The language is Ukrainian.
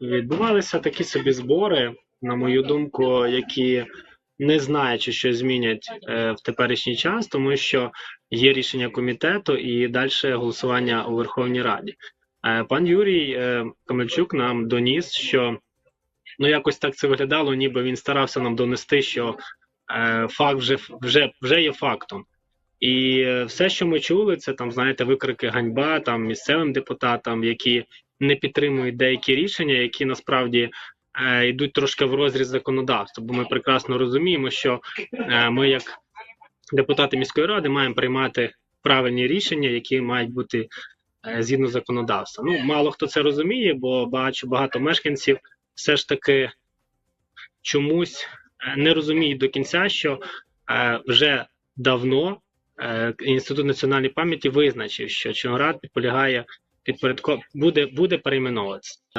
Відбувалися такі собі збори, на мою думку, які не знаючи, що змінять е, в теперішній час, тому що є рішення комітету і далі голосування у Верховній Раді. Е, Пан Юрій е, Камельчук нам доніс, що ну якось так це виглядало, ніби він старався нам донести, що факт вже, вже, вже є фактом. І все, що ми чули, це там, знаєте, викрики ганьба там місцевим депутатам, які не підтримують деякі рішення, які насправді е, йдуть трошки в розріз законодавства. Бо ми прекрасно розуміємо, що е, ми, як депутати міської ради, маємо приймати правильні рішення, які мають бути е, згідно законодавства. Ну, мало хто це розуміє, бо бачу багато мешканців все ж таки чомусь не розуміють до кінця, що вже давно Інститут національної пам'яті визначив, що Чорноград підполягає підпорядко буде, буде перейменовуватися.